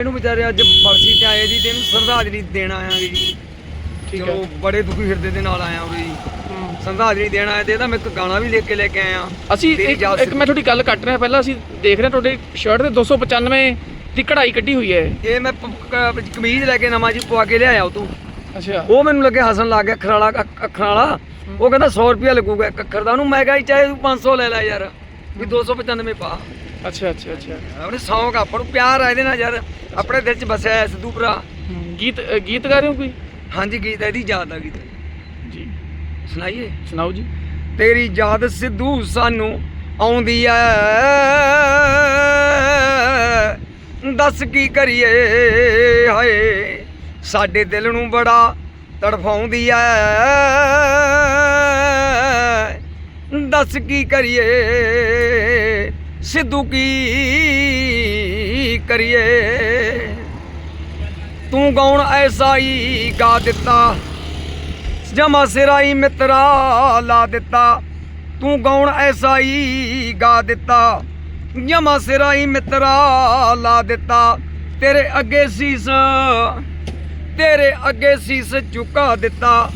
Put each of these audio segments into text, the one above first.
ਇਹਨੂੰ ਵਿਚਾਰੇ ਅੱਜ ਬਖਸ਼ੀ ਤੇ ਆਏ ਜੀ ਤੇ ਇਹਨੂੰ ਸ਼ਰਧਾਂਜਲੀ ਦੇਣ ਆਇਆਂਗੇ ਜੀ। ਠੀਕ ਚਲੋ ਬੜੇ ਦੁਖੀ ਹਿਰਦੇ ਦੇ ਨਾਲ ਆਇਆ ਉਰੇ ਜੀ। ਸ਼ਰਧਾਂਜਲੀ ਦੇਣ ਆਏ ਤੇ ਇਹਦਾ ਮੈਂ ਇੱਕ ਗਾਣਾ ਵੀ ਲਿਖ ਕੇ ਲੈ ਕੇ ਆਇਆ। ਅਸੀਂ ਇੱਕ ਮੈਂ ਤੁਹਾਡੀ ਗੱਲ ਕੱਟ ਰਿਹਾ ਪਹਿਲਾਂ ਅਸੀਂ ਦੇਖ ਰਹੇ ਹਾਂ ਤੁਹਾਡੇ ਸ਼ਰਟ ਤੇ 295 ਦੀ ਕਢਾਈ ਕੱਢੀ ਹੋਈ ਹੈ। ਇਹ ਮੈਂ ਕਮੀਜ਼ ਲੈ ਕੇ ਨਵਾਂ ਜੀ ਪਵਾ ਕੇ ਲਿਆਇਆ ਉਹ ਤੋਂ। ਅੱਛਾ। ਉਹ ਮੈਨੂੰ ਲੱਗੇ ਹੱਸਣ ਲੱਗ ਗਿਆ ਅੱਖਰਾਂ ਵਾਲਾ ਉਹ ਕਹਿੰਦਾ 100 ਰੁਪਿਆ ਲੱਗੂਗਾ ਇੱਕ ਅੱਖਰ ਦਾ। ਉਹਨੂੰ ਮੈਂ ਕਿਹਾ ਚਾਹੇ ਤੂੰ 500 ਲੈ ਲੈ ਯਾਰ ਵੀ 295 ਪਾ। ਅੱਛਾ ਅੱਛਾ ਅੱਛਾ। ਆਪਣੇ ਸ਼ੌਂਕ ਆ, ਆਪਾਂ ਨੂੰ ਪਿਆਰ ਆ ਇਹਦੇ ਨਾਲ ਯਾਰ। ਆਪਣੇ ਦਿਲ 'ਚ ਵਸਿਆ ਹੈ ਸਿੱਧੂ ਭਰਾ। ਹਮ, ਗੀਤ ਅ, ਗੀਤ ਗਾ ਰਹੇ ਹੋ ਕੋਈ? ਹਾਂਜੀ ਗੀਤ ਇਹਦੀ ਯਾਦ ਆ ਗੀਤ। ਜੀ। ਸੁਣਾਈਏ? ਸੁਣਾਓ ਜੀ। ਤੇਰੀ ਯਾਦ ਸਿੱਧੂ ਸਾਨੂੰ ਆਉਂਦੀ ਐ। ਦੱਸ ਕੀ ਕਰੀਏ ਹਾਏ। ਸਾਡੇ ਦਿਲ ਨੂੰ ਬੜਾ ਤੜਫਾਉਂਦੀ ਐ। ਦੱਸ ਕੀ ਕਰੀਏ ਸਿੱਧੂ ਕੀ ਕਰੀਏ? ਤੂੰ ਗਾਉਣ ਐਸਾ ਹੀ ਗਾ ਦਿੱਤਾ। ਜਮਾ ਸਿਰਾਈ ਮਿੱਤਰਾ ਲਾ ਦਿੱਤਾ। ਤੂੰ ਗਾਉਣ ਐਸਾ ਹੀ ਗਾ ਦਿੱਤਾ। ਜਮਾ ਸਿਰਾਈ ਮਿੱਤਰਾ ਲਾ ਦਿੱਤਾ। ਤੇਰੇ ਅੱਗੇ ਸੀਸ, ਤੇਰੇ ਅੱਗੇ ਸੀਸ ਝੁਕਾ ਦਿੱਤਾ।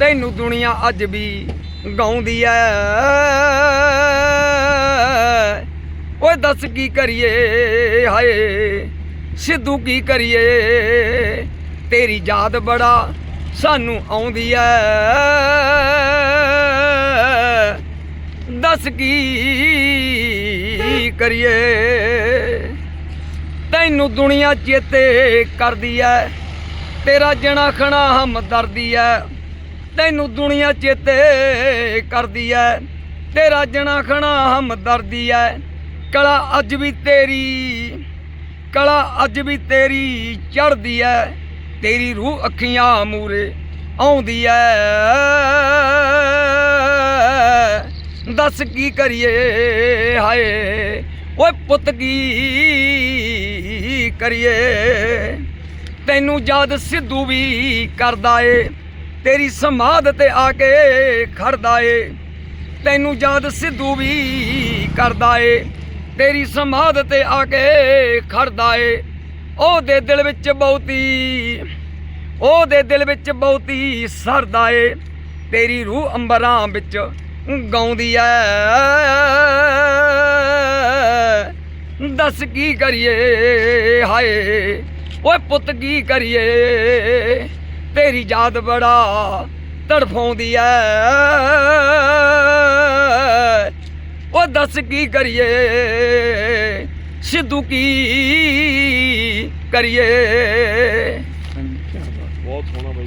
ਤੈਨੂੰ ਦੁਨੀਆ ਅੱਜ ਵੀ ਗਾਉਂਦੀ ਐ। ਓਏ ਦੱਸ ਕੀ ਕਰੀਏ, ਹਾਏ। ਸਿੱਧੂ ਕੀ ਕਰੀਏ? ਤੇਰੀ ਯਾਦ ਬੜਾ ਸਾਨੂੰ ਆਉਂਦੀ ਐ। ਦੱਸ ਕੀ ਕਰੀਏ? ਤੈਨੂੰ ਦੁਨੀਆ ਚੇਤੇ ਕਰਦੀ ਐ। ਤੇਰਾ ਜਣਾ ਖਣਾ ਹਮਦਰਦੀ ਐ। ਤੈਨੂੰ ਦੁਨੀਆ ਚੇਤੇ ਕਰਦੀ ਐ। ਤੇਰਾ ਜਣਾ ਖਣਾ ਹਮਦਰਦੀ ਐ। ਕਲਾ ਅੱਜ ਵੀ ਤੇਰੀ, ਕਲਾ ਅੱਜ ਵੀ ਤੇਰੀ ਚੜਦੀ ਐ, ਤੇਰੀ ਰੂਹ ਅੱਖੀਆਂ ਮੂਰੇ ਆਉਂਦੀ ਐ। ਦੱਸ ਕੀ ਕਰੀਏ ਹਾਏ, ਓਏ ਪੁੱਤ ਕੀ ਕਰੀਏ? ਤੈਨੂੰ ਯਾਦ ਸਿੱਧੂ ਵੀ ਕਰਦਾ ਏ, ਤੇਰੀ ਸਮਾਧ ਤੇ ਆ ਕੇ ਖੜਦਾ ਏ। ਤੈਨੂੰ ਯਾਦ ਸਿੱਧੂ ਵੀ ਕਰਦਾ ਏ। ਤੇਰੀ ਸਮਾਧ ਤੇ ਆ ਕੇ ਖੜਦਾ ਏ। ਉਹਦੇ ਦਿਲ ਵਿੱਚ ਬਹੁਤੀ, ਉਹਦੇ ਦਿਲ ਵਿੱਚ ਬਹੁਤੀ ਸਰਦਾ ਏ। ਤੇਰੀ ਰੂਹ ਅੰਬਰਾਂ ਵਿੱਚ ਗਾਉਂਦੀ ਐ। ਦੱਸ ਕੀ ਕਰੀਏ, ਹਾਏ। ਓਏ ਪੁੱਤ ਕੀ ਕਰੀਏ। ਤੇਰੀ ਯਾਦ ਬੜਾ ਤੜਫਾਉਂਦੀ ਐ। ਉਹ ਦੱਸ ਕੀ ਕਰੀਏ? ਸਿੱਧੂ ਕੀ ਕਰੀਏ? ਬਹੁਤ ਸੋਹਣਾ ਬਾਈ